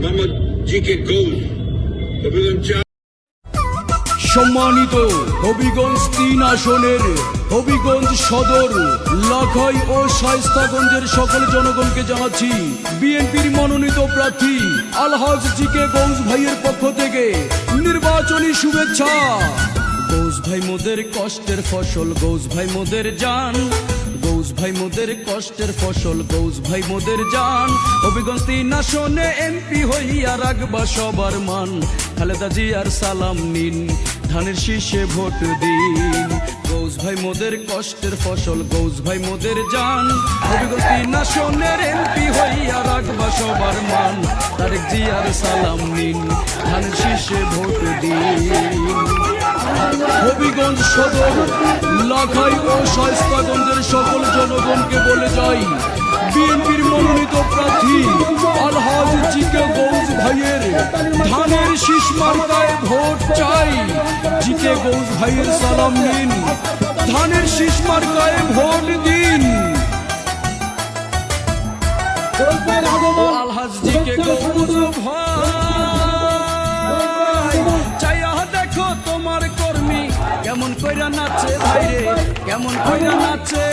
মোহাম্মদ জি কে চার সম্মানিত হবিগঞ্জ তিন আসনের হবিগঞ্জ সদর, লাখাই ও শায়স্তাগঞ্জের সকল জনগণকে জানাচ্ছি, বিএনপির মনোনীত প্রার্থী আলহাজ জি কে গৌস ভাইয়ের পক্ষ থেকে নির্বাচনী শুভেচ্ছা। গৌস ভাই মোদের কষ্টের ফসল গৌস ভাই মোদের জান। গৌস ভাই মোদের কষ্টের ফসল, গৌস ভাই মোদের জান। হবিগঞ্জ তিন আসনে এমপি হইয়া রাখবা সবার মান। খালেদা জিয়ার সালাম নিন, ধানের শীষে ভোট দিন। গৌস ভাই মোদের কষ্টের ফসল, গৌস ভাই মোদের জান। হবিগঞ্জ তিন আসনের এমপি হইয়া রাখবা সবার মান। তারেক জিয়ার সালাম নিন, ধানের শীষে ভোট দিন। হবিগঞ্জ সদর লাখাই ও শায়স্তাগঞ্জের সকল জনগণকে বলে যাই বিএনপির মনোনীত প্রার্থী আলহাজ জিকে গৌজ ভাইয়ের ধানের শীষ মার্কায় ভোট চাই। জিকে গৌজ ভাইয়ের সালাম নিন ধানের শীষ মার্কায় ভোট দিন। আলহাজ জিকে গৌজ ভাই চাইয়া দেখো তোমার কর্মী কেমন কইরা নাচে ভাইরে কেমন কইরা নাচে।